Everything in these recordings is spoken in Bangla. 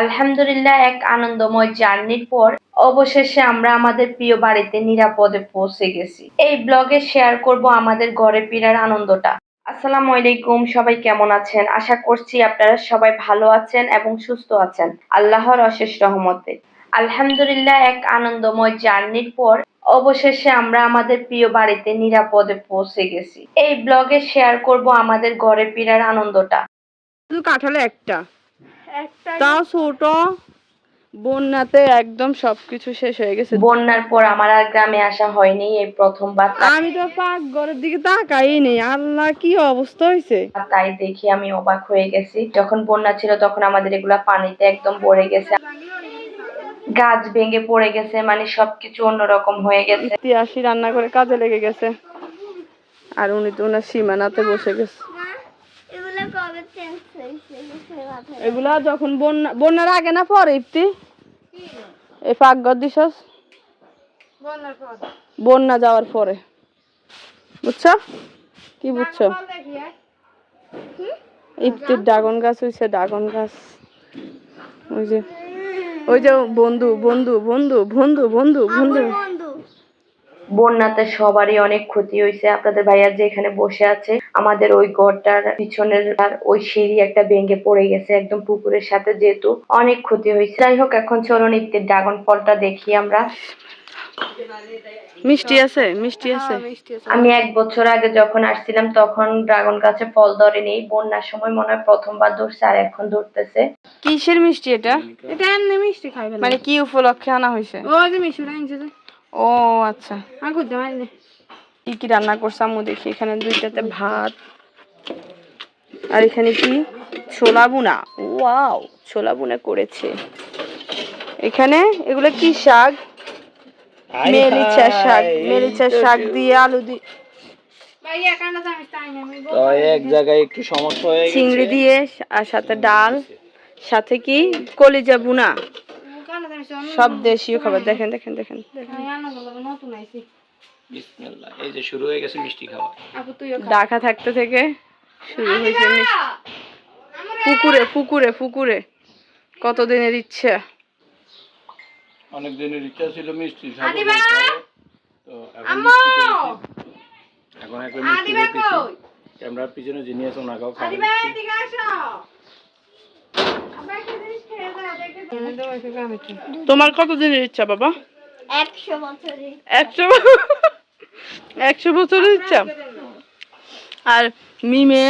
আলহামদুলিল্লাহ, এক আনন্দময় জার্নির পর অবশেষে আমরা আমাদের প্রিয় বাড়িতে নিরাপদে পৌঁছে গেছি। এই ব্লগে শেয়ার করব আমাদের ঘরে ফেরার আনন্দটা। আসসালামু আলাইকুম, সবাই কেমন আছেন? আশা করছি আপনারা সবাই ভালো আছেন এবং সুস্থ আছেন। আল্লাহর অশেষ রহমতে। আলহামদুলিল্লাহ, এক আনন্দময় জার্নির পর অবশেষে আমরা আমাদের প্রিয় বাড়িতে নিরাপদে পৌঁছে গেছি। এই ব্লগে শেয়ার করব আমাদের ঘরে ফেরার আনন্দটা। শুধু কাঁঠালে একটা। তাও ছোট বন্যাতে একদম সবকিছু শেষ হয়ে গেছে। বন্যার পর আমার আর গ্রামে আসা হয়নি এই প্রথমবার আমি তো পাক ঘরের দিকে তাকাই নেই আল্লাহ কি অবস্থা হয়েছে তাই দেখি আমি অবাক হয়ে গেছি। যখন বন্যা ছিল তখন আমাদের এগুলা পানিতে একদম পড়ে গেছে। গাছ ভেঙে পড়ে গেছে মানে সবকিছু অন্যরকম হয়ে গেছে। ইতিহাসী রান্না করে কাজে লেগে গেছে। আর উনি তো ওনার সীমানাতে বসে গেছে। এগুলা যখন বন্যা বন্যার আগে না পরে ইফতি এই পাকঘর দিছস? বন্যা যাওয়ার পরে। বুঝছ? কি বুঝছ? ইফতির ড্রাগন গাছ হইছে ড্রাগন গাছ। ওই যে ওই যে বন্ধু বন্ধু বন্ধু বন্ধু বন্ধু বন্ধু। বন্যাতে সবারই অনেক ক্ষতি হয়েছে আপনাদের ভাইয়া যে এখানে বসে আছে আমাদের ওই ঘরটার পিছনের আর ওই সিঁড়ি একটা ভেঙে পড়ে গেছে একদম পুকুরের সাথে যেহেতু অনেক ক্ষতি হয়েছে যাই হোক এখন চলো নিত্যের ড্রাগন ফলটা দেখি আমরা। মিষ্টি আছে মিষ্টি আছে। আমি এক বছর আগে যখন আসছিলাম তখন ড্রাগন গাছে ফল ধরেনি। বন্যার সময় মনে হয় প্রথমবার ধরছে আর এখন ধরতেছে। কিসের মিষ্টি এটা? এটা এমনি মিষ্টি খাইবে মানে কি উপলক্ষে আনা হয়েছে? ও যে মিষ্টি আনছে ও আচ্ছা। কি কি রান্না করছে আম্মু? দেখি এখানে দুইটাতে ভাত। আর এখানে কি? ছোলা বুনা ওয়াও ছোলা বুনা করেছে। এখানে এগুলো কি শাক? মেলিচা শাক। মেলিচা শাক দিয়ে আলু দিয়ে এক জায়গায় একটু সমস্যা হয়ে চিংড়ি দিয়ে আর সাথে ডাল। সাথে কি? কলিজা বুনা সব দেশীয় খাবার। দেখেন দেখেন দেখেন। বিসমিল্লাহ এই যে শুরু হয়ে গেছে মিষ্টি খাওয়া। ঢাকা থাকতে থেকে শুরু হয়েছে মিষ্টি। পুকুরে পুকুরে পুকুরে। কতদিনের ইচ্ছা? অনেক দিনের ইচ্ছা ছিল মিষ্টি। তো এখন মিষ্টি পেয়েছি। এখন একটা মিষ্টি ক্যামেরার পিছনে যিনি আছে ওনাকেও খাওয়া তোমার কতদিনের ইচ্ছা বাবা? একশো বছরে একশো একশো বছরের ইচ্ছা? আর মিমে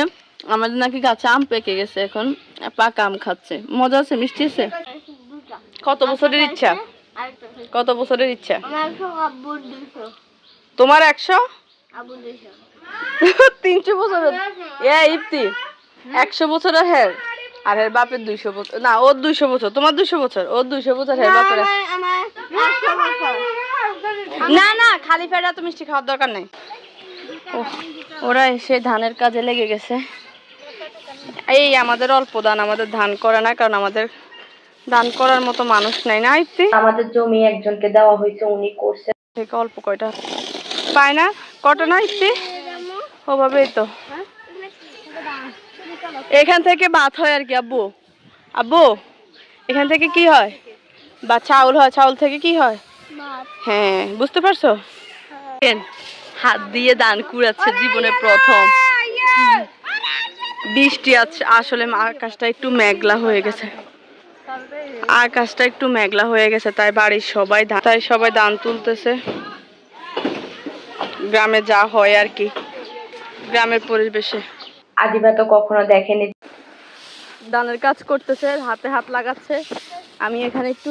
আমাদের নাকি গাছে আম পেকে গেছে এখন পাকা আম খাচ্ছে। মজা আছে মিষ্টি আছে? কত বছরের ইচ্ছা? কত বছরের ইচ্ছা? তোমার একশো? তিনশো বছরের? এ ইপ্তি। একশো বছরের হের। আর হের বাপের দুইশো বছর। না ওর দুইশো বছর। তোমার দুইশো বছর ওর দুইশো বছর হের বাপের। না না খালি পেটে তো মিষ্টি খাওয়ার দরকার নেই। ওরা এসে ধানের কাজে লেগে গেছে। এই আমাদের অল্প ধান আমাদের ধান করে না কারণ আমাদের ধান করার মতো মানুষ নাই না ইপ্তি আমাদের জমি একজনকে দেওয়া হয়েছে উনি করছে। থেকে অল্প কয়টা? পায় না? কটা না ইপ্তি ওভাবেই তো। এখান থেকে ভাত হয় আর কি আব্বু। আব্বু এখান থেকে কি হয়? বা চাউল হয় চাউল থেকে কি হয়? হ্যাঁ বুঝতে পারছ? কেন? হাত দিয়ে দান কুড়াচ্ছে জীবনে প্রথম। বৃষ্টি আছে আসলে আকাশটা একটু মেঘলা হয়ে গেছে। আকাশটা একটু মেঘলা হয়ে গেছে তাই বাড়ির সবাই তাই সবাই দান তুলতেছে। গ্রামে যা হয় আর কি। গ্রামের পরিবেশে। আদিবা তো কখনো দেখেনি। দানের কাজ করতেছে হাতে হাত লাগাচ্ছে। আমি এখানে একটু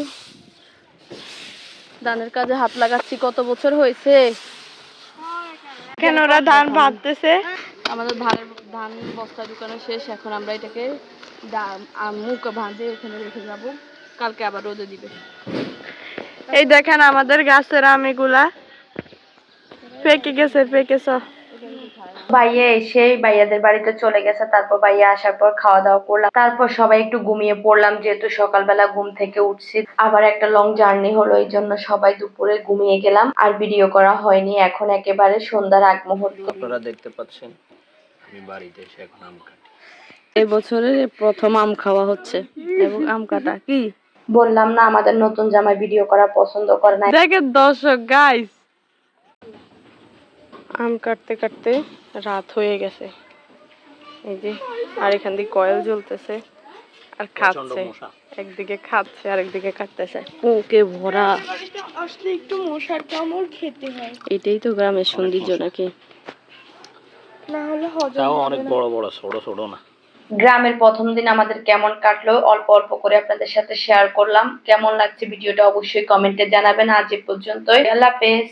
দানের কাজে হাত লাগাচ্ছি কত বছর হয়েছে? এখানে ওরা ধান ভাবতেছে আমাদের ধানের ধান বস্তা ঢুকানো শেষ এখন আমরা এটাকে মুখ ভাঁজে এখানে রেখে যাব। কালকে আবার রোদে দিবে। এই দেখেন আমাদের গাছের আমিগুলা পেকে গেছে পেকে সব ভাইয়া এসে ভাইয়াদের বাড়িতে চলে গেছে তারপর ভাইয়া আসার পর খাওয়া দাওয়া করলাম। তারপর সবাই একটু ঘুমিয়ে পড়লাম যেহেতু সকালবেলা ঘুম থেকে উঠছি। আবার একটা লং জার্নি হলো এই জন্য সবাই দুপুরে ঘুমিয়ে গেলাম। আর ভিডিও করা হয়নি এখন একেবারে সন্ধ্যার আগ মুহূর্ত। আপনারা দেখতে পাচ্ছেন আমি বাড়িতে এসে এখন আম কাটি। এই বছরের প্রথম আম খাওয়া হচ্ছে। এবং আম কাটা কি? বললাম না আমাদের নতুন জামাই ভিডিও করা পছন্দ করে না দেখেন দর্শক গাইস আম কাটতে কাটতে রাত হয়ে গেছে। এই যে আর এখান দিয়ে কয়েল জ্বলতেছে আর খাচ্ছে। একদিকে খাচ্ছে আর একদিকে কাটতেছে। পুকে ভরা। আসলে একটু মশার কামড় খেতে হয়। এটাই তো গ্রামের সৌন্দর্য নাকি? না হলে হজম তাও অনেক বড় বড় ছোট ছোট না। গ্রামের প্রথম দিন আমাদের কেমন কাটলো অল্প অল্প করে আপনাদের সাথে শেয়ার করলাম। কেমন লাগছে ভিডিওটা অবশ্যই কমেন্টে জানাবেন আজ এ পর্যন্তই। আল্লাহ হাফেজ।